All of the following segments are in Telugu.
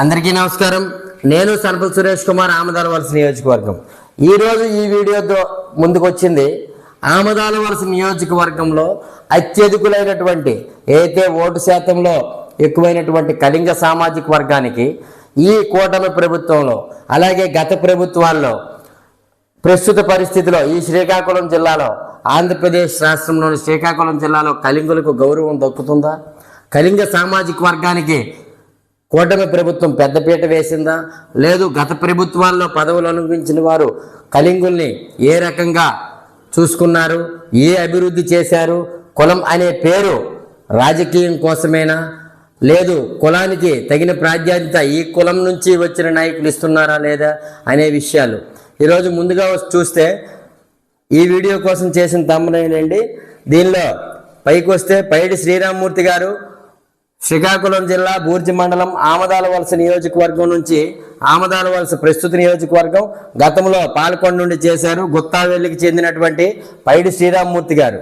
అందరికీ నమస్కారం. నేను సనపల్ సురేష్ కుమార్ ఆమదాల వలస నియోజకవర్గం. ఈరోజు ఈ వీడియోతో ముందుకు వచ్చింది ఆమదాల వలస నియోజకవర్గంలో అత్యధికులైనటువంటి ఏదైతే ఓటు శాతంలో ఎక్కువైనటువంటి కళింగ సామాజిక వర్గానికి ఈ కూటమి ప్రభుత్వంలో అలాగే గత ప్రభుత్వాల్లో ప్రస్తుత పరిస్థితిలో ఈ శ్రీకాకుళం జిల్లాలో ఆంధ్రప్రదేశ్ రాష్ట్రంలోని శ్రీకాకుళం జిల్లాలో కళింగులకు గౌరవం దక్కుతుందా? కళింగ సామాజిక వర్గానికి కూటమి ప్రభుత్వం పెద్దపీట వేసిందా? లేదు గత ప్రభుత్వాల్లో పదవులు అనుభవించిన వారు కళింగుల్ని ఏ రకంగా చూసుకున్నారు? ఏ అభివృద్ధి చేశారు? కులం అనే పేరు రాజకీయం కోసమేనా? లేదు కులానికి తగిన ప్రాధాన్యత ఈ కులం నుంచి వచ్చిన నాయకులు ఇస్తున్నారా లేదా అనే విషయాలు. ఈరోజు ముందుగా వచ్చి చూస్తే ఈ వీడియో కోసం చేసిన తమ్ముడేనండి దీనిలో పైకి వస్తే పైడి శ్రీరామ్మూర్తి గారు శ్రీకాకుళం జిల్లా బూర్జి మండలం ఆమదాల వలస నియోజకవర్గం నుంచి ఆమదాల వలస ప్రస్తుత నియోజకవర్గం గతంలో పాలకొండ నుండి చేశారు. గుత్తావెల్లికి చెందినటువంటి పైడి శ్రీరామ్మూర్తి గారు.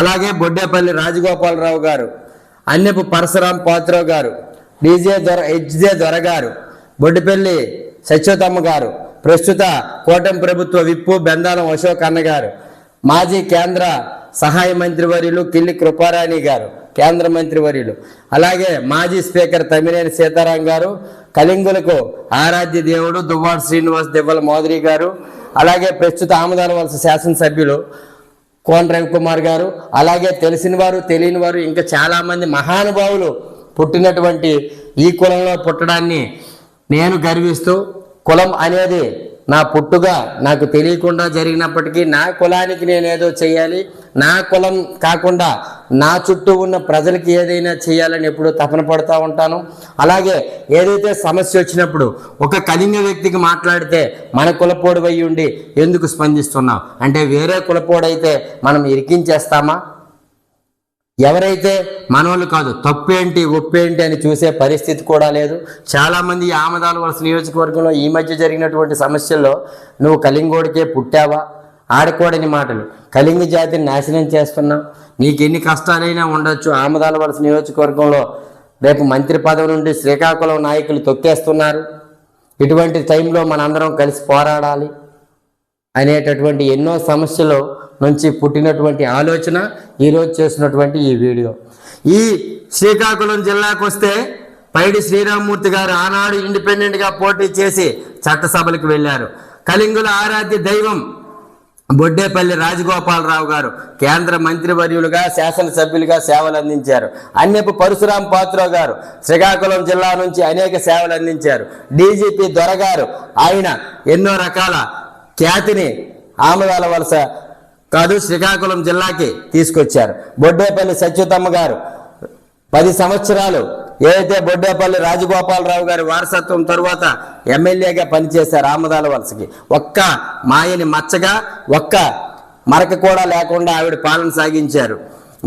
అలాగే బొడ్డేపల్లి రాజగోపాలరావు గారు. అన్నెపు పరశురాం పాత్రరావు గారు. డీజే దొర హెచ్జే దొర గారు బొడ్డిపల్లి సత్యోతమ్మ గారు. ప్రస్తుత కూటమి ప్రభుత్వ విప్పు బెందాలం అశోక్ అన్న గారు. మాజీ కేంద్ర సహాయ మంత్రివర్యులు కిల్లి కృపారాణి గారు. కేంద్ర మంత్రి వర్యులు. అలాగే మాజీ స్పీకర్ తమ్మినేని సీతారాం గారు కళింగులకు ఆరాధ్య దేవుడు దువ్వాడ శ్రీనివాస్ దెవ్వల మోదరి గారు అలాగే ప్రస్తుత ఆమదాల వలస శాసనసభ్యులు కోన రవికుమార్ గారు అలాగే తెలిసిన వారు తెలియని వారు ఇంకా చాలామంది మహానుభావులు పుట్టినటువంటి ఈ కులంలో పుట్టడాన్ని నేను గర్విస్తూ కులం అనేది నా పుట్టుక నాకు తెలియకుండా జరిగినప్పటికీ నా కులానికి నేనేదో చేయాలి నా కులం కాకుండా నా చుట్టూ ఉన్న ప్రజలకి ఏదైనా చేయాలని ఎప్పుడూ తపన పడుతూ ఉంటాను. అలాగే ఏదైతే సమస్య వచ్చినప్పుడు ఒక కలింగ వ్యక్తికి మాట్లాడితే మన కులపోడు అయి ఉండి ఎందుకు స్పందిస్తున్నాం అంటే వేరే కులపోడైతే మనం ఇరికించేస్తామా? ఎవరైతే మనోళ్ళు కాదు తప్పేంటి ఒప్పేంటి అని చూసే పరిస్థితి కూడా లేదు. చాలామంది ఆమదాల వలస నియోజకవర్గంలో ఈ మధ్య జరిగినటువంటి సమస్యల్లో నువ్వు కలింగోడికే పుట్టావా? ఆడకూడని మాటలు. కలింగ జాతిని నాశనం చేస్తున్నావు నీకు ఎన్ని కష్టాలైనా ఉండొచ్చు. ఆమదాల వలస నియోజకవర్గంలో రేపు మంత్రి పదవి నుండి శ్రీకాకుళం నాయకులు తొక్కేస్తున్నారు. ఇటువంటి టైంలో మనందరం కలిసి పోరాడాలి అనేటటువంటి ఎన్నో సమస్యలు నుంచి పుట్టినటువంటి ఆలోచన ఈరోజు చేసినటువంటి ఈ వీడియో. ఈ శ్రీకాకుళం జిల్లాకు వస్తే పైడి శ్రీరామ్మూర్తి గారు ఆనాడు ఇండిపెండెంట్గా పోటీ చేసి చట్టసభలకు వెళ్ళారు. కలింగుల ఆరాధ్య దైవం బొడ్డేపల్లి రాజగోపాలరావు గారు కేంద్ర మంత్రివర్యులుగా శాసనసభ్యులుగా సేవలు అందించారు. అన్నెపు పరశురాం పాత్రో గారు శ్రీకాకుళం జిల్లా నుంచి అనేక సేవలు అందించారు. డీజీపీ దొరగారు ఆయన ఎన్నో రకాల ఖ్యాతిని ఆమదాల వలస కాదు శ్రీకాకుళం జిల్లాకి తీసుకొచ్చారు. బొడ్డేపల్లి సత్యుతమ్మ గారు. పది సంవత్సరాలు ఏదైతే బొడ్డేపల్లి రాజగోపాలరావు గారి వారసత్వం తరువాత ఎమ్మెల్యేగా పనిచేశారు ఆమదాల వలసకి ఒక్క మాయని మచ్చగా ఒక్క మరక కూడా లేకుండా ఆవిడ పాలన సాగించారు.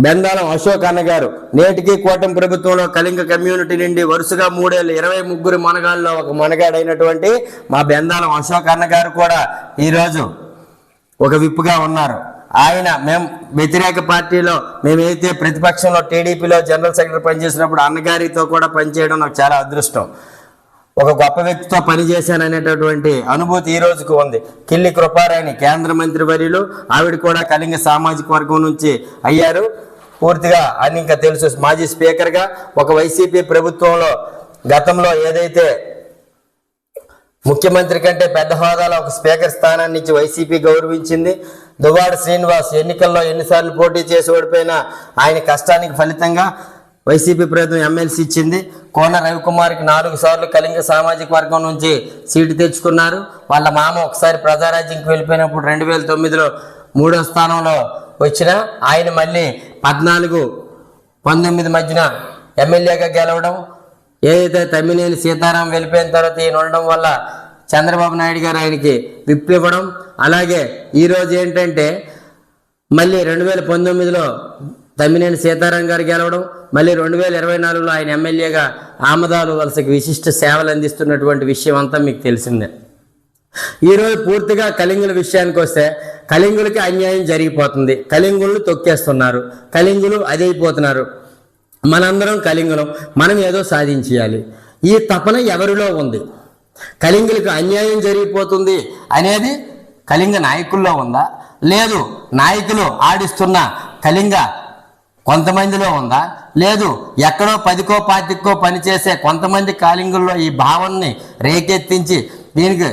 బెందాలం అశోక్ అన్నగారు నేటికి కూటమి ప్రభుత్వంలో కళింగ కమ్యూనిటీ నుండి వరుసగా మూడేళ్ళు ఇరవై ముగ్గురు మనగాళ్ళలో ఒక మనగాడైనటువంటి మా బెందాలం అశోక్ అన్నగారు కూడా ఈరోజు ఒక విప్పుగా ఉన్నారు. ఆయన మేము వ్యతిరేక పార్టీలో మేమైతే ప్రతిపక్షంలో టీడీపీలో జనరల్ సెక్రటరీ పనిచేసినప్పుడు అన్నగారితో కూడా పనిచేయడం నాకు చాలా అదృష్టం. ఒక గొప్ప వ్యక్తితో పనిచేశాననేటటువంటి అనుభూతి ఈ రోజుకు ఉంది. కిల్లి కృపారాయణి కేంద్ర మంత్రి వర్యులు ఆవిడ కూడా కళింగ సామాజిక వర్గం నుంచి అయ్యారు. పూర్తిగా అని ఇంకా తెలుసు మాజీ స్పీకర్గా. ఒక వైసీపీ ప్రభుత్వంలో గతంలో ఏదైతే ముఖ్యమంత్రి కంటే పెద్ద హోదాలో ఒక స్పీకర్ స్థానాన్ని ఇచ్చి వైసీపీ గౌరవించింది. దువ్వాడ శ్రీనివాస్ ఎన్నికల్లో ఎన్నిసార్లు పోటీ చేసి ఓడిపోయినా ఆయన కష్టానికి ఫలితంగా వైసీపీ ప్రభుత్వం ఎమ్మెల్సీ ఇచ్చింది. కోన రవికుమార్కి నాలుగు సార్లు కళింగ సామాజిక వర్గం నుంచి సీటు తెచ్చుకున్నారు. వాళ్ళ మామ ఒకసారి ప్రజారాజ్యంకి వెళ్ళిపోయినప్పుడు రెండు వేల తొమ్మిదిలో మూడో స్థానంలో వచ్చిన ఆయన మళ్ళీ పద్నాలుగు పంతొమ్మిది మధ్యన ఎమ్మెల్యేగా గెలవడం ఏదైతే తమ్మినేని సీతారాం వెళ్ళిపోయిన తర్వాత ఈయన ఉండడం వల్ల చంద్రబాబు నాయుడు గారు ఆయనకి విప్ ఇవ్వడం అలాగే ఈరోజు ఏంటంటే మళ్ళీ రెండు వేల పంతొమ్మిదిలో తమ్మినేని సీతారాం గారు గెలవడం మళ్ళీ రెండు వేల ఇరవై నాలుగులో ఆయన ఎమ్మెల్యేగా ఆమదాలు వలసకి విశిష్ట సేవలు అందిస్తున్నటువంటి విషయం అంతా మీకు తెలిసిందే. ఈరోజు పూర్తిగా కలింగుల విషయానికి వస్తే కలింగులకి అన్యాయం జరిగిపోతుంది. కలింగులను తొక్కేస్తున్నారు. కలింగులు అదైపోతున్నారు. మనందరం కలింగులం మనం ఏదో సాధించేయాలి. ఈ తపన ఎవరిలో ఉంది? కళింగులకు అన్యాయం జరిగిపోతుంది అనేది కళింగ నాయకుల్లో ఉందా? లేదు నాయకులు ఆడిస్తున్న కళింగ కొంతమందిలో ఉందా? లేదు ఎక్కడో పదికో పాతికో పనిచేసే కొంతమంది కాలింగుల్లో ఈ భావనని రేకెత్తించి దీనికి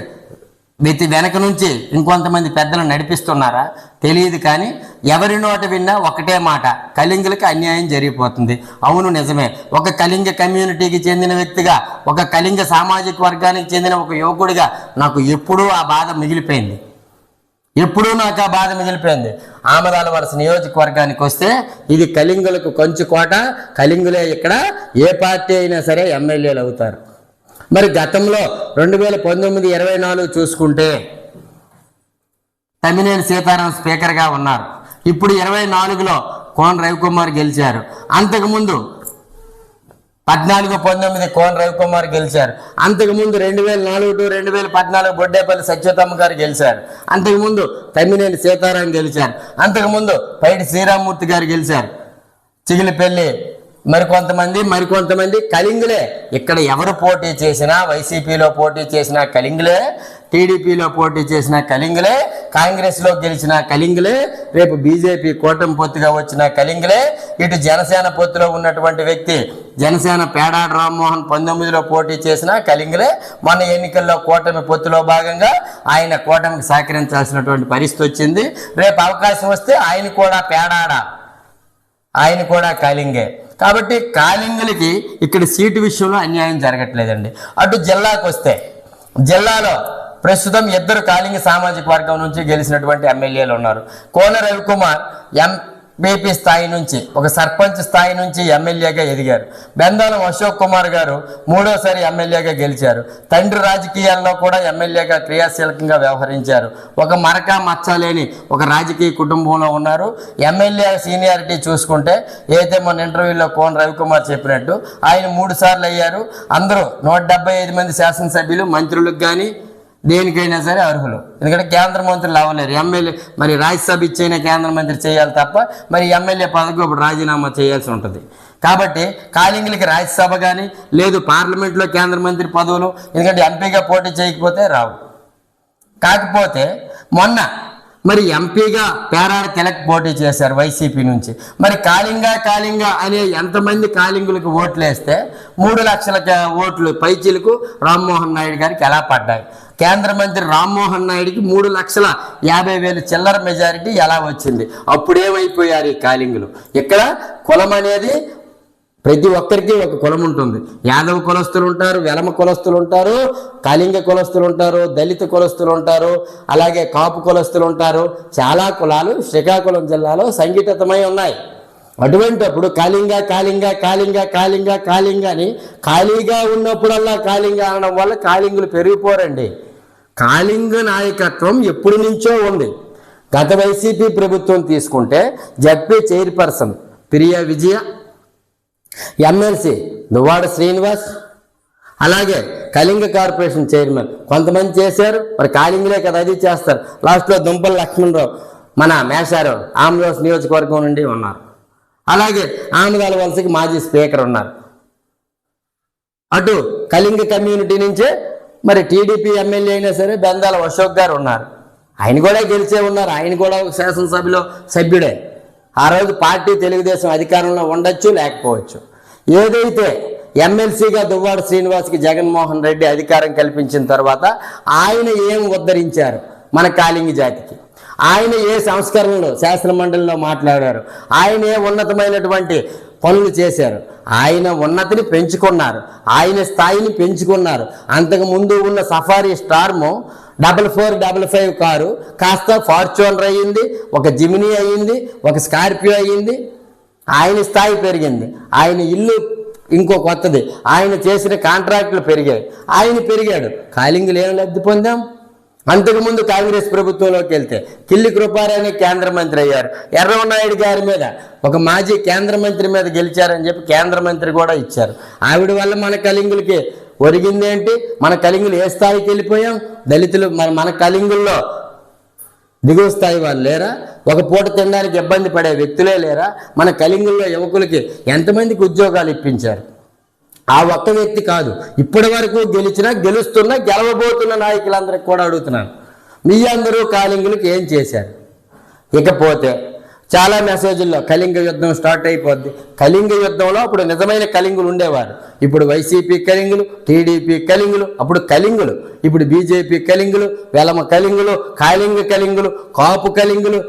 వీటి వెనక నుంచి ఇంకొంతమంది పెద్దలు నడిపిస్తున్నారా? తెలియదు కానీ ఎవరి నోట విన్నా ఒకటే మాట కలింగులకి అన్యాయం జరిగిపోతుంది. అవును నిజమే. ఒక కళింగ కమ్యూనిటీకి చెందిన వ్యక్తిగా ఒక కళింగ సామాజిక వర్గానికి చెందిన ఒక యువకుడిగా నాకు ఎప్పుడూ ఆ బాధ మిగిలిపోయింది. ఎప్పుడూ నాకు ఆ బాధ మిగిలిపోయింది. ఆమదాల వలస నియోజకవర్గానికి వస్తే ఇది కళింగులకు కొంచెం కోట కళింగులే ఇక్కడ ఏ పార్టీ అయినా సరే ఎమ్మెల్యేలు అవుతారు. మరి గతంలో రెండు వేల పంతొమ్మిది ఇరవై నాలుగు చూసుకుంటే తమ్మినేని సీతారాం స్పీకర్గా ఉన్నారు. ఇప్పుడు ఇరవై నాలుగులో కోన రవికుమార్ గెలిచారు. అంతకుముందు పద్నాలుగు పంతొమ్మిది కోన రవికుమార్ గెలిచారు. అంతకుముందు రెండు వేల నాలుగు టు రెండు వేల పద్నాలుగు బొడ్డేపల్లి సత్యతమ్మ గారు గెలిచారు. అంతకుముందు తమ్మినేని సీతారాం గెలిచారు. అంతకుముందు పైటి శ్రీరామ్మూర్తి గారు గెలిచారు. చిగిలిపల్లి మరికొంతమంది మరికొంతమంది కళింగులే. ఇక్కడ ఎవరు పోటీ చేసినా వైసీపీలో పోటీ చేసిన కలింగులే టీడీపీలో పోటీ చేసిన కలింగులే కాంగ్రెస్లో గెలిచిన కలింగులే రేపు బీజేపీ కూటమి పొత్తుగా వచ్చిన కలింగులే ఇటు జనసేన పొత్తులో ఉన్నటువంటి వ్యక్తి జనసేన పేడాడ రామ్మోహన్ పంతొమ్మిదిలో పోటీ చేసిన కలింగులే మన ఎన్నికల్లో కూటమి పొత్తులో భాగంగా ఆయన కూటమికి సహకరించాల్సినటువంటి పరిస్థితి వచ్చింది. రేపు అవకాశం వస్తే ఆయన కూడా పేడాడ ఆయన కూడా కాలింగే. కాబట్టి కాలింగులకి ఇక్కడ సీటు విషయంలో అన్యాయం జరగట్లేదండి. అటు జిల్లాకు వస్తే జిల్లాలో ప్రస్తుతం ఇద్దరు కాలింగ సామాజిక వర్గం నుంచి గెలిచినటువంటి ఎమ్మెల్యేలు ఉన్నారు. కోన రవికుమార్ బీపీ స్థాయి నుంచి ఒక సర్పంచ్ స్థాయి నుంచి ఎమ్మెల్యేగా ఎదిగారు. బెందాలం అశోక్ కుమార్ గారు మూడోసారి ఎమ్మెల్యేగా గెలిచారు. తండ్రి రాజకీయాల్లో కూడా ఎమ్మెల్యేగా క్రియాశీలకంగా వ్యవహరించారు. ఒక మరక మచ్చ లేని ఒక రాజకీయ కుటుంబంలో ఉన్నారు. ఎమ్మెల్యే సీనియారిటీ చూసుకుంటే ఏదైతే మన ఇంటర్వ్యూలో కోన రవికుమార్ చెప్పినట్టు ఆయన మూడు సార్లు అయ్యారు. అందరూ నూట ఐదు మంది శాసనసభ్యులు మంత్రులకు కానీ దేనికైనా సరే అర్హులు. ఎందుకంటే కేంద్ర మంత్రులు అవ్వలేరు ఎమ్మెల్యే మరి రాజ్యసభ ఇచ్చైనా కేంద్ర మంత్రి చేయాలి తప్ప మరి ఎమ్మెల్యే పదవికి ఇప్పుడు రాజీనామా చేయాల్సి ఉంటుంది. కాబట్టి కాలింగులకి రాజ్యసభ కానీ లేదు పార్లమెంట్లో కేంద్ర మంత్రి పదవులు ఎందుకంటే ఎంపీగా పోటీ చేయకపోతే రావు. కాకపోతే మొన్న మరి ఎంపీగా పేరాడ తిలక్ పోటీ చేశారు వైసీపీ నుంచి. మరి కాళింగా కాళింగా అనే ఎంతమంది కాళింగులకు ఓట్లు వేస్తే మూడు లక్షల ఓట్లు పైచీలకు రామ్మోహన్ నాయుడు గారికి ఎలా పడ్డాయి? కేంద్ర మంత్రి రామ్మోహన్ నాయుడికి మూడు లక్షల యాభై వేలు చిల్లర మెజారిటీ ఎలా వచ్చింది? అప్పుడేమైపోయారు ఈ కాళింగులు? ఇక్కడ కులం అనేది ప్రతి ఒక్కరికి ఒక కులం ఉంటుంది. యాదవ కులస్తులు ఉంటారు వెలమ కులస్తులు ఉంటారు కళింగ కులస్తులు ఉంటారు దళిత కులస్తులు ఉంటారు అలాగే కాపు కులస్తులు ఉంటారు. చాలా కులాలు శ్రీకాకుళం జిల్లాలో సంఘటితమై ఉన్నాయి. అటువంటప్పుడు కాళింగ కాళింగ కాళింగ కాళింగ కాళింగ అని ఖాళీగా ఉన్నప్పుడల్లా కాళింగ అనడం వల్ల కాళింగులు పెరిగిపోరండి. కాళింగ నాయకత్వం ఎప్పటి నుంచో ఉంది. గత వైసీపీ ప్రభుత్వం తీసుకుంటే ZP chairperson Priya Vijaya MLC Duvvada Srinivas అలాగే కళింగ కార్పొరేషన్ చైర్మన్. కొంతమంది చేశారు మరి కాళింగులే కదా అది చేస్తారు. లాస్ట్లో దుంపల లక్ష్మణరావు మన మేషారు ఆంధ్రప్రదేశ్ నియోజకవర్గం నుండి ఉన్నారు. అలాగే ఆమదాల వలసకి మాజీ స్పీకర్ ఉన్నారు. అటు కళింగ కమ్యూనిటీ నుంచే మరి టీడీపీ ఎమ్మెల్యే అయినా సరే బెందాల అశోక్ గారు ఉన్నారు. ఆయన కూడా గెలిచే ఉన్నారు. ఆయన కూడా ఒక శాసనసభలో సభ్యుడే. ఆ రోజు పార్టీ తెలుగుదేశం అధికారంలో ఉండొచ్చు లేకపోవచ్చు. ఏదైతే ఎమ్మెల్సీగా దువ్వాడ శ్రీనివాస్కి జగన్మోహన్ రెడ్డి అధికారం కల్పించిన తర్వాత ఆయన ఏం ఉద్ధరించారు మన కాళింగి జాతికి? ఆయన ఏ సంస్కరణలు శాసన మండలిలో మాట్లాడారు? ఆయన ఏ ఉన్నతమైనటువంటి పనులు చేశారు? ఆయన ఉన్నతిని పెంచుకున్నారు. ఆయన స్థాయిని పెంచుకున్నారు. అంతకు ముందు ఉన్న Safari Storme double four double five car కాస్త ఫార్చునర్ అయ్యింది ఒక జిమినీ అయ్యింది ఒక స్కార్పియో అయ్యింది ఆయన స్థాయి పెరిగింది. ఆయన ఇల్లు ఇంకో కొత్తది. ఆయన చేసిన కాంట్రాక్టులు పెరిగాయి. ఆయన పెరిగాడు. కాలింగులు ఏం లబ్ధి పొందాం. అంతకుముందు కాంగ్రెస్ ప్రభుత్వంలోకి వెళ్తే కిల్లి కృపారాయణ కేంద్ర మంత్రి అయ్యారు. ఎర్రవనాయుడు గారి మీద ఒక మాజీ కేంద్ర మంత్రి మీద గెలిచారని చెప్పి కేంద్ర మంత్రి కూడా ఇచ్చారు. ఆవిడ వల్ల మన కలింగులకి ఒరిగింది ఏంటి మన కలింగులు ఏ స్థాయికి వెళ్ళిపోయాం? దళితులు మన మన కలింగుల్లో దిగువ స్థాయి వాళ్ళు లేరా? ఒక పూట తినడానికి ఇబ్బంది పడే వ్యక్తులే లేరా? మన కలింగుల్లో యువకులకి ఎంతమందికి ఉద్యోగాలు ఇప్పించారు? ఆ ఒక్క వ్యక్తి కాదు. ఇప్పటి వరకు గెలిచినా గెలుస్తున్న గెలవబోతున్న నాయకులందరికి కూడా అడుగుతున్నాను. మీ అందరూ కాలింగులకు ఏం చేశారు? ఇకపోతే చాలా మెసేజ్ల్లో కళింగ యుద్ధం స్టార్ట్ అయిపోద్ది. కళింగ యుద్ధంలో అప్పుడు నిజమైన కళింగులు ఉండేవారు. ఇప్పుడు వైసీపీ కళింగులు టీడీపీ కళింగులు అప్పుడు కళింగులు ఇప్పుడు బీజేపీ కళింగులు వెలమ కళింగులు కాళింగ కళింగులు కాపు కళింగులు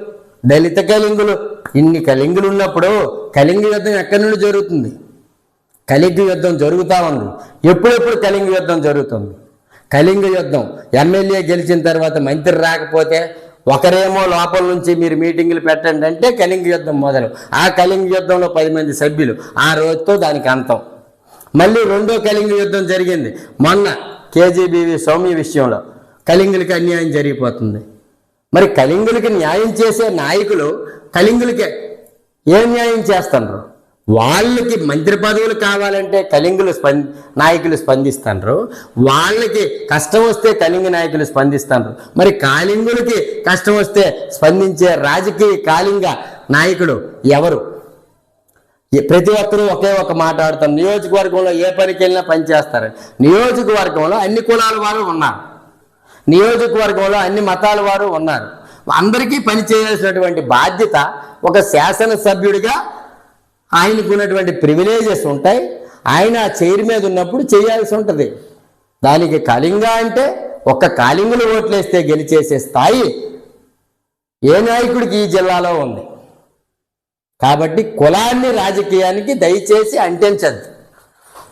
దళిత కళింగులు ఇన్ని కళింగులు ఉన్నప్పుడు కళింగ యుద్ధం ఎక్కడి నుండి జరుగుతుంది? కలింగ యుద్ధం జరుగుతూ ఉంది. ఎప్పుడెప్పుడు కలింగ యుద్ధం జరుగుతుంది? కళింగ యుద్ధం ఎమ్మెల్యే గెలిచిన తర్వాత మంత్రి రాకపోతే ఒకరేమో లోపల నుంచి మీరు మీటింగులు పెట్టండి అంటే కలింగ యుద్ధం మొదలు. ఆ కలింగ యుద్ధంలో పది మంది సభ్యులు. ఆ రోజుతో దానికి అంతం. మళ్ళీ రెండో కలింగ యుద్ధం జరిగింది. మొన్న కేజీబీవి సౌమ్య విషయంలో. కలింగులకి అన్యాయం జరిగిపోతుంది. మరి కలింగులకి న్యాయం చేసే నాయకులు కలింగులకి ఏం న్యాయం చేస్తున్నారు వాళ్ళకి మంత్రి పదవులు కావాలంటే కలింగులు స్పంది నాయకులు స్పందిస్తారు వాళ్ళకి కష్టం వస్తే కలింగ నాయకులు స్పందిస్తారు మరి కాలింగులకి కష్టం వస్తే స్పందించే రాజకీయ కాలింగ నాయకుడు ఎవరు? ఈ ప్రతి ఒక్కరూ ఒకే ఒక మాట్లాడుతాం నియోజకవర్గంలో ఏ పనికి వెళ్ళినా పనిచేస్తారు నియోజకవర్గంలో అన్ని కులాల వారు ఉన్నారు. నియోజకవర్గంలో అన్ని మతాల వారు ఉన్నారు. అందరికీ పని చేయాల్సినటువంటి బాధ్యత ఒక శాసనసభ్యుడిగా ఆయనకు ఉన్నటువంటి ప్రివిలేజెస్ ఉంటాయి. ఆయన ఆ చైర్ మీద ఉన్నప్పుడు చేయాల్సి ఉంటుంది. దానికి కళింగ అంటే ఒక్క కాలింగులు ఓట్లేస్తే గెలిచేసే స్థాయి ఏ నాయకుడికి ఈ జిల్లాలో ఉంది. కాబట్టి కులాన్ని రాజకీయానికి దయచేసి అంటించద్దు.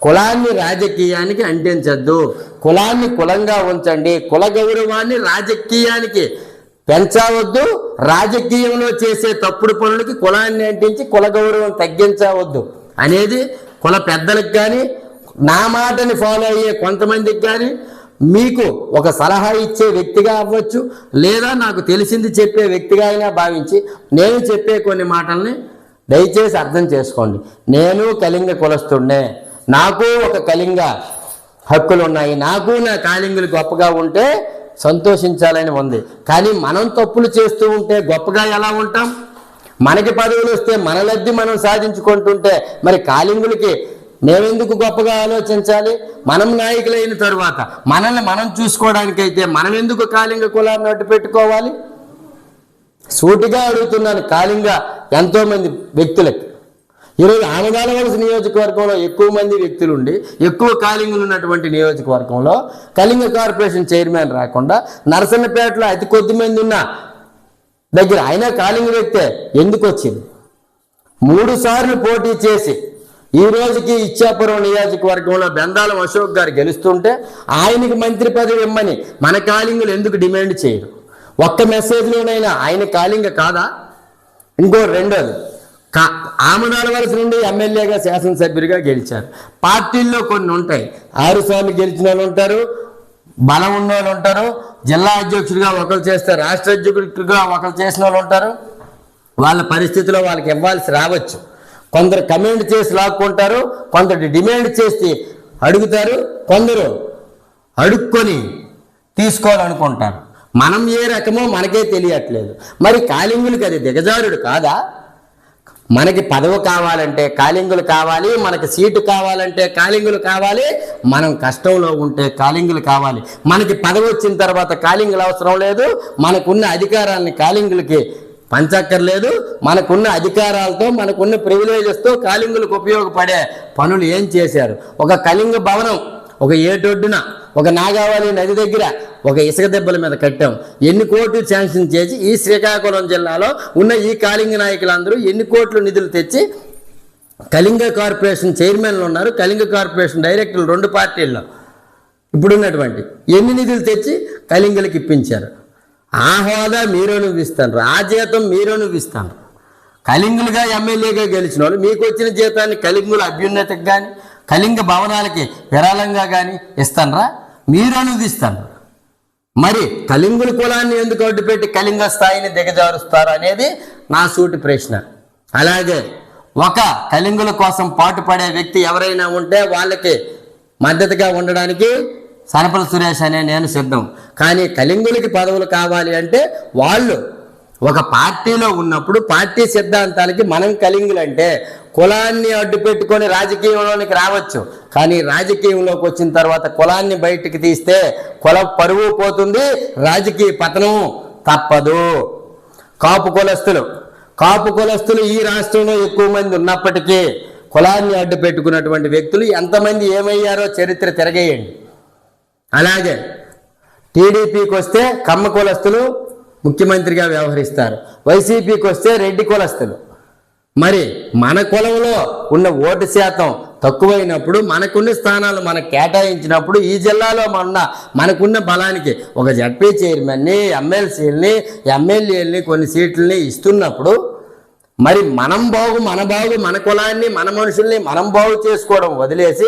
కులాన్ని రాజకీయానికి అంటించద్దు. కులాన్ని కులంగా ఉంచండి. కుల గౌరవాన్ని రాజకీయానికి పెంచవద్దు రాజకీయంలో చేసే తప్పుడు పనులకి కులాన్ని అంటించి కుల గౌరవం తగ్గించవద్దు. అనేది కుల పెద్దలకు కానీ నా మాటని ఫాలో అయ్యే కొంతమందికి కానీ మీకు ఒక సలహా ఇచ్చే వ్యక్తిగా అవ్వచ్చు లేదా నాకు తెలిసింది చెప్పే వ్యక్తిగా అయినా భావించి నేను చెప్పే కొన్ని మాటల్ని దయచేసి అర్థం చేసుకోండి. నేను కళింగ కులస్తుండే నాకు ఒక కళింగ హక్కులు ఉన్నాయి నాకు నా కాళింగులు గొప్పగా ఉంటే సంతోషించాలని ఉంది. కానీ మనం తప్పులు చేస్తూ ఉంటే గొప్పగా ఎలా ఉంటాం? మనకి పదవులు వస్తే మన లబ్ధి మనం సాధించుకుంటుంటే మరి కాళింగులకి మేమెందుకు గొప్పగా ఆలోచించాలి? మనం నాయకులైన తరువాత మనల్ని మనం చూసుకోవడానికైతే మనం ఎందుకు కాళింగ కులాన్ని అడ్డు పెట్టుకోవాలి? సూటిగా అడుగుతున్నాను కాళింగ ఎంతోమంది వ్యక్తులకి. ఈరోజు ఆమదాలవలస నియోజకవర్గంలో ఎక్కువ మంది వ్యక్తులు ఉండి ఎక్కువ కాలింగులు ఉన్నటువంటి నియోజకవర్గంలో కళింగ కార్పొరేషన్ చైర్మన్ రాకుండా నరసన్నపేటలో అతి కొద్ది మంది ఉన్న దగ్గర ఆయన కాలింగ వ్యక్తే ఎందుకు వచ్చింది మూడు సార్లు పోటీ చేసి ఈ రోజుకి ఇచ్చాపురం నియోజకవర్గంలో బెందాలం అశోక్ గారు గెలుస్తుంటే ఆయనకి మంత్రి పదవి ఇమ్మని మన కాలింగులు ఎందుకు డిమాండ్ చేయరు? ఒక్క మెసేజ్లోనైనా ఆయన కాలింగ కాదా? ఇంకో రెండోది కా ఆమదాల వలస నుండి ఎమ్మెల్యేగా శాసనసభ్యుడిగా గెలిచారు. పార్టీల్లో కొన్ని ఉంటాయి. ఆరు గెలిచిన వాళ్ళు ఉంటారు బలం ఉన్న వాళ్ళు ఉంటారు జిల్లా అధ్యక్షుడిగా ఒకరు చేస్తారు రాష్ట్ర అధ్యక్షుడిగా ఒకరు చేసిన వాళ్ళు ఉంటారు. వాళ్ళ పరిస్థితిలో వాళ్ళకి ఇవ్వాల్సి రావచ్చు. కొందరు కమెంట్ చేసి లాక్కుంటారు కొందరు డిమాండ్ చేసి అడుగుతారు కొందరు అడుక్కొని తీసుకోవాలనుకుంటారు. మనం ఏ రకమో మనకే తెలియట్లేదు. మరి కాలింగులకి అది దిగజారుడు కాదా? మనకి పదవి కావాలంటే కాలింగులు కావాలి మనకి సీటు కావాలంటే కాలింగులు కావాలి మనం కష్టంలో ఉంటే కాలింగులు కావాలి. మనకి పదవి వచ్చిన తర్వాత కాలింగులు అవసరం లేదు మనకున్న అధికారాన్ని కాలింగులకి పంచక్కర్లేదు మనకున్న అధికారాలతో మనకున్న ప్రివిలేజెస్తో కాలింగులకు ఉపయోగపడే పనులు ఏం చేశారు? ఒక కళింగ భవనం ఒక ఏటొడ్డున ఒక నాగావళి నది దగ్గర ఒక ఇసుక దెబ్బల మీద కట్టాం. ఎన్ని కోట్లు శాంక్షన్ చేసి ఈ శ్రీకాకుళం జిల్లాలో ఉన్న ఈ కాళింగ నాయకులందరూ ఎన్ని కోట్లు నిధులు తెచ్చి కళింగ కార్పొరేషన్ చైర్మన్లు ఉన్నారు. కళింగ కార్పొరేషన్ డైరెక్టర్లు రెండు పార్టీల్లో ఇప్పుడున్నటువంటి ఎన్ని నిధులు తెచ్చి కళింగలకు ఇప్పించారు? ఆ హోదా మీరు అనుభవిస్తారు ఆ జీతం మీరు అనుభవిస్తారు కళింగులుగా ఎమ్మెల్యేగా గెలిచిన వాళ్ళు మీకు వచ్చిన జీతాన్ని కళింగుల అభ్యున్నతకు కానీ కళింగ భవనాలకి విరాళంగా కానీ ఇస్తానరా? మీరు అనుదిస్తాను మరి కళింగుల కులాన్ని ఎందుకు అడ్డుపెట్టి కళింగ స్థాయిని దిగజారుస్తారు అనేది నా సూటి ప్రశ్న. అలాగే ఒక కళింగుల కోసం పాటుపడే వ్యక్తి ఎవరైనా ఉంటే వాళ్ళకి మద్దతుగా ఉండడానికి సనపల సురేష్ అనే నేను సిద్ధం. కానీ కళింగులకి పదవులు కావాలి అంటే వాళ్ళు ఒక పార్టీలో ఉన్నప్పుడు పార్టీ సిద్ధాంతాలకి మనం కలింగులంటే కులాన్ని అడ్డు పెట్టుకొని రాజకీయంలోనికి రావచ్చు. కానీ రాజకీయంలోకి వచ్చిన తర్వాత కులాన్ని బయటికి తీస్తే కుల పరువు పోతుంది రాజకీయ పతనం తప్పదు. కాపు కులస్తులు కాపు కులస్తులు ఈ రాష్ట్రంలో ఎక్కువ మంది ఉన్నప్పటికీ కులాన్ని అడ్డు పెట్టుకున్నటువంటి వ్యక్తులు ఎంతమంది ఏమయ్యారో చరిత్ర తిరగేయండి. అలాగే టీడీపీకి వస్తే కమ్మ కులస్తులు ముఖ్యమంత్రిగా వ్యవహరిస్తారు. వైసీపీకి వస్తే రెడ్డి కులస్తులు. మరి మన కులంలో ఉన్న ఓటు శాతం తక్కువైనప్పుడు మనకున్న స్థానాలు మనకు కేటాయించినప్పుడు ఈ జిల్లాలో మన మనకున్న బలానికి ఒక జడ్పీ చైర్మన్ని ఎమ్మెల్సీలని ఎమ్మెల్యేలని కొన్ని సీట్లని ఇస్తున్నప్పుడు మరి మనం బాగు మన బాగు మన కులాన్ని మన మనుషుల్ని మనం బాగు చేసుకోవడం వదిలేసి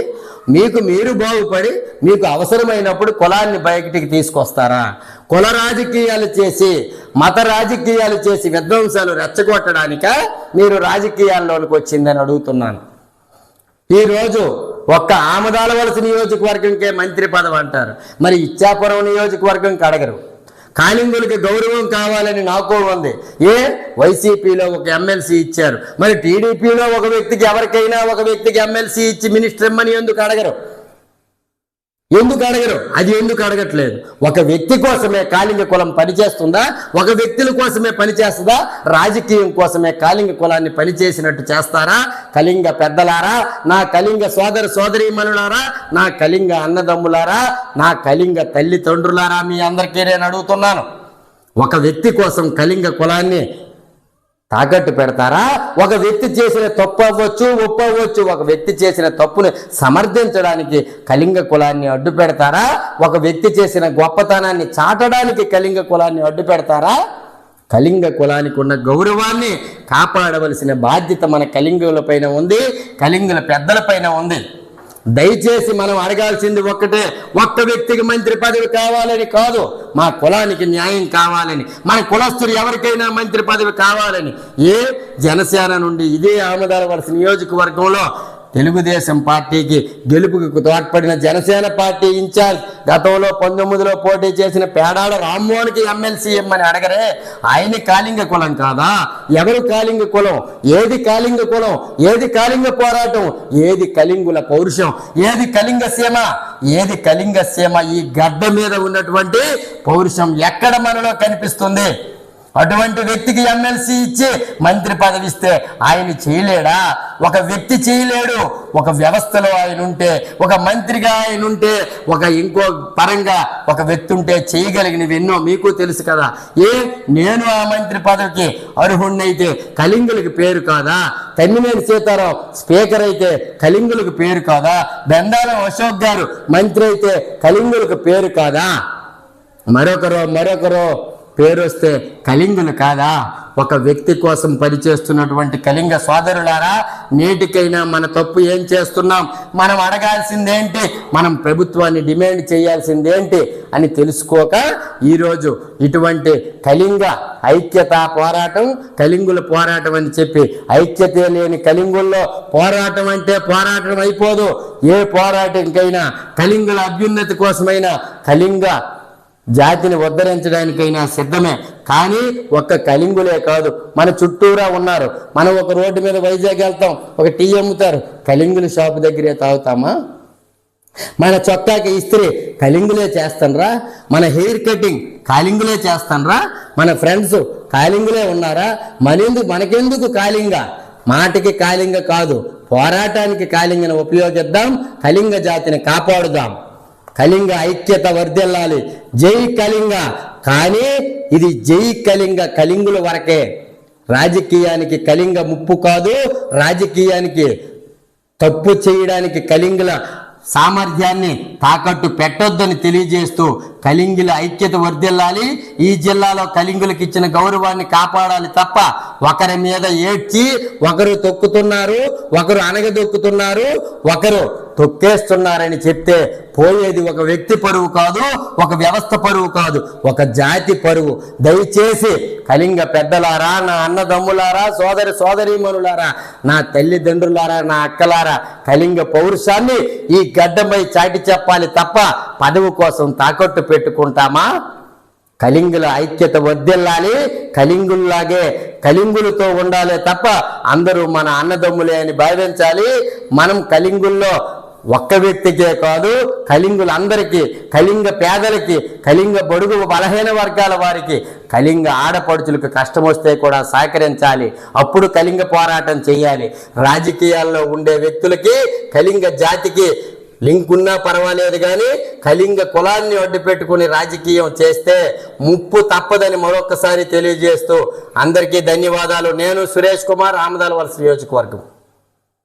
మీకు మీరు బాగుపడి మీకు అవసరమైనప్పుడు కులాన్ని బయటికి తీసుకొస్తారా? కుల రాజకీయాలు చేసి మత రాజకీయాలు చేసి విధ్వంసాలు రెచ్చగొట్టడానిక మీరు రాజకీయాల్లోనికి వచ్చిందని అడుగుతున్నాను. ఈరోజు ఒక్క ఆమదాల వలస నియోజకవర్గంకే మంత్రి పదవి అంటారు. మరి ఇచ్చాపురం నియోజకవర్గంకి అడగరు కాలింగులకి గౌరవం కావాలని నాకు ఉంది. ఏ? వైసీపీలో ఒక ఎమ్మెల్సీ ఇచ్చారు. మరి టీడీపీలో ఒక వ్యక్తికి ఎవరికైనా ఒక వ్యక్తికి ఎమ్మెల్సీ ఇచ్చి మినిస్టర్ ఇమ్మని ఎందుకు అడగరు? ఎందుకు అడగరు? అది ఎందుకు అడగట్లేదు? ఒక వ్యక్తి కోసమే కాళింగ కులం పనిచేస్తుందా? ఒక వ్యక్తుల కోసమే పనిచేస్తుందా? రాజకీయం కోసమే కాళింగ కులాన్ని పనిచేసినట్టు చేస్తారా? కళింగ పెద్దలారా? నా కళింగ సోదర సోదరీమణులారా నా కళింగ అన్నదమ్ములారా? నా కళింగ తల్లిదండ్రులారా? మీ అందరికీ నేను అడుగుతున్నాను. ఒక వ్యక్తి కోసం కళింగ కులాన్ని తాకట్టు పెడతారా? ఒక వ్యక్తి చేసిన తప్పు అవ్వచ్చు ఒప్పు అవ్వచ్చు ఒక వ్యక్తి చేసిన తప్పుని సమర్థించడానికి కళింగ కులాన్ని అడ్డు పెడతారా? ఒక వ్యక్తి చేసిన గొప్పతనాన్ని చాటడానికి కళింగ కులాన్ని అడ్డు పెడతారా? కళింగ కులానికి ఉన్న గౌరవాన్ని కాపాడవలసిన బాధ్యత మన కళింగుల పైన ఉంది. కళింగుల పెద్దల పైన ఉంది. దయచేసి మనం అడగాల్సింది ఒక్కటే ఒక్క వ్యక్తికి మంత్రి పదవి కావాలని కాదు మా కులానికి న్యాయం కావాలని మన కులస్తులు ఎవరికైనా మంత్రి పదవి కావాలని. ఏ జనసేన నుండి ఇదే ఆమదాల వలస నియోజకవర్గంలో తెలుగుదేశం పార్టీకి గెలుపుకు తోడ్పడిన జనసేన పార్టీ ఇన్ఛార్జ్ గతంలో పంతొమ్మిదిలో పోటీ చేసిన పేడాడ రామ్మోహన్కి ఎమ్మెల్సీ ఇమ్మని అడగరే ఆయన కాళింగ కులం కాదా? ఎవరు కాళింగ కులం? ఏది కాళింగ కులం? ఏది కాళింగ పోరాటం? ఏది కలింగుల పౌరుషం? ఏది కలింగ సీమ? ఏది కలింగ సీమ ఈ గడ్డ మీద ఉన్నటువంటి పౌరుషం ఎక్కడ మనలో కనిపిస్తుంది? అటువంటి వ్యక్తికి ఎమ్మెల్సీ ఇచ్చి మంత్రి పదవి ఇస్తే ఆయన చేయలేడా? ఒక వ్యక్తి చేయలేడు. ఒక వ్యవస్థలో ఆయన ఉంటే ఒక మంత్రిగా ఆయన ఉంటే ఒక ఇంకో పరంగా ఒక వ్యక్తి ఉంటే చేయగలిగినవి ఎన్నో మీకు తెలుసు కదా. ఏ? నేను ఆ మంత్రి పదవికి అర్హుణ్ణైతే కలింగులకు పేరు కాదా? తమ్మినేని సీతారాం స్పీకర్ అయితే కలింగులకు పేరు కాదా? బెందాలం అశోక్ గారు మంత్రి అయితే కలింగులకు పేరు కాదా? మరొకరు మరొకరు. పేరు వస్తే కళింగులు కాదా? ఒక వ్యక్తి కోసం పనిచేస్తున్నటువంటి కళింగ సోదరులారా నేటికైనా మన తప్పు ఏం చేస్తున్నాం? మనం అడగాల్సిందేంటి? మనం ప్రభుత్వాన్ని డిమాండ్ చేయాల్సిందేంటి అని తెలుసుకోక ఈరోజు ఇటువంటి కళింగ ఐక్యత పోరాటం కలింగుల పోరాటం అని చెప్పి ఐక్యత లేని కలింగుల్లో పోరాటం అంటే పోరాటం అయిపోదు. ఏ పోరాటంకైనా కలింగుల అభ్యున్నతి కోసమైనా కళింగ జాతిని ఉద్ధరించడానికైనా సిద్ధమే. కానీ ఒక్క కలింగులే కాదు. మన చుట్టూరా ఉన్నారు. మనం ఒక రోడ్డు మీద వైజాగ్ వెళ్తాం. ఒక టీ అమ్ముతారు. కలింగుల షాపు దగ్గరే తాగుతామా? మన చొక్కాకి ఇస్త్రీ కలింగులే చేస్తానరా. మన హెయిర్ కటింగ్ కాలింగులే చేస్తానరా. మన ఫ్రెండ్స్ కాలింగులే ఉన్నారా? మరిందు మనకెందుకు కాలింగ మాటకి కాలింగ కాదు. పోరాటానికి కాలింగను ఉపయోగిద్దాం. కళింగ జాతిని కాపాడుదాం. కళింగ ఐక్యత వర్ధిల్లాలి. జై కళింగ. కానీ ఇది జై కళింగ కళింగుల వరకే. రాజకీయానికి కళింగ ముప్పు కాదు రాజకీయానికి తప్పు చేయడానికి కళింగుల సామర్థ్యాన్ని తాకట్టు పెట్టొద్దని తెలియజేస్తూ కలింగుల ఐక్యత వర్ధిల్లాలి. ఈ జిల్లాలో కలింగులకు ఇచ్చిన గౌరవాన్ని కాపాడాలి తప్ప ఒకరి మీద ఏడ్చి ఒకరు తొక్కుతున్నారు ఒకరు అనగదొక్కుతున్నారు ఒకరు తొక్కేస్తున్నారని చెప్తే పోయేది ఒక వ్యక్తి పరువు కాదు ఒక వ్యవస్థ పరువు కాదు ఒక జాతి పరువు. దయచేసి కలింగ పెద్దలారా నా అన్నదమ్ములారా సోదరి సోదరీమణులారా నా తల్లిదండ్రులారా నా అక్కలారా కలింగ పౌరుషాన్ని ఈ గడ్డపై చాటి చెప్పాలి తప్ప పదవి కోసం తాకట్టు పెట్టుకుంటామా? కలింగుల ఐక్యత వద్దెల్లాలి కలింగుల్లాగే కలింగులతో ఉండాలి తప్ప అందరూ మన అన్నదమ్ములే అని భావించాలి. మనం కలింగుల్లో ఒక్క వ్యక్తికే కాదు కలింగులందరికీ కళింగ పేదలకి కళింగ బడుగు బలహీన వర్గాల వారికి కళింగ ఆడపడుచులకు కష్టం వస్తే కూడా సహకరించాలి. అప్పుడు కళింగ పోరాటం చేయాలి. రాజకీయాల్లో ఉండే వ్యక్తులకి కళింగ జాతికి లింక్ ఉన్నా పర్వాలేదు కానీ కళింగ కులాన్ని అడ్డు పెట్టుకుని రాజకీయం చేస్తే ముప్పు తప్పదని మరొకసారి తెలియజేస్తూ అందరికీ ధన్యవాదాలు. నేను సురేష్ కుమార్ ఆమదాల వలస నియోజకవర్గం.